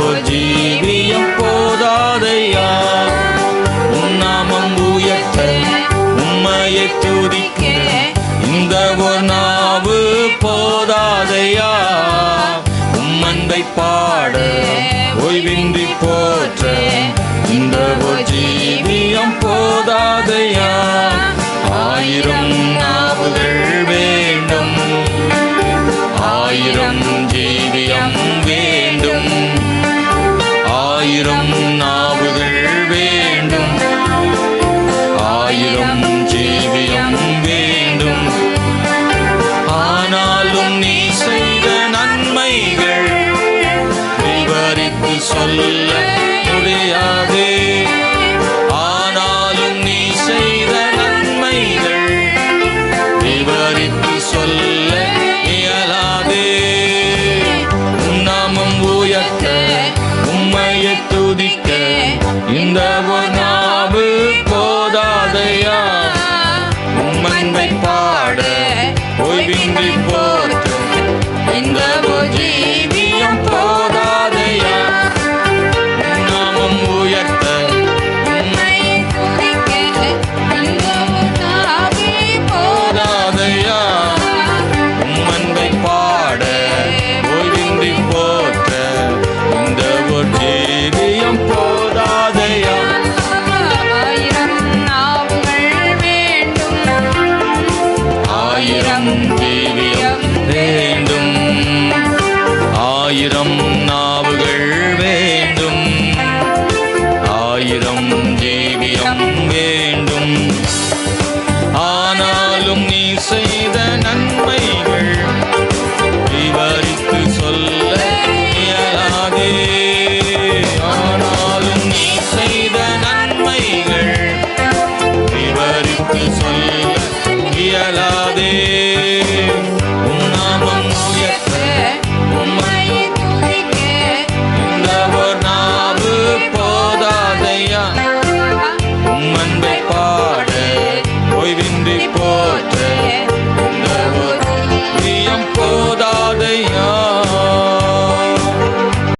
ஓர் ஜீவியம் போதாதையா உன்னாமம் உயர்த்த உண்மையை துதிக்க இந்த ஓர் நாவு போதாதையா? உம்மன்பை பாட ஓய்வின்றி போற்ற இந்த ஓர் ஜீவி சொல்ல முடியாது. ஆனாலும் நீ செய்த நன்மைகள் விவரித்து சொல்ல இயலாது. உன்னாமம் உயர்த்த உம்மையை துதிக்க இந்த நாவு போதாதையா? உம்மன்பை பாட ஓய்வின்றி போ. ஆயிரம் நாவுகள் வேண்டும். ஆயிரம் ஜீவியம் வேண்டும். ஆனாலும் நீ செய்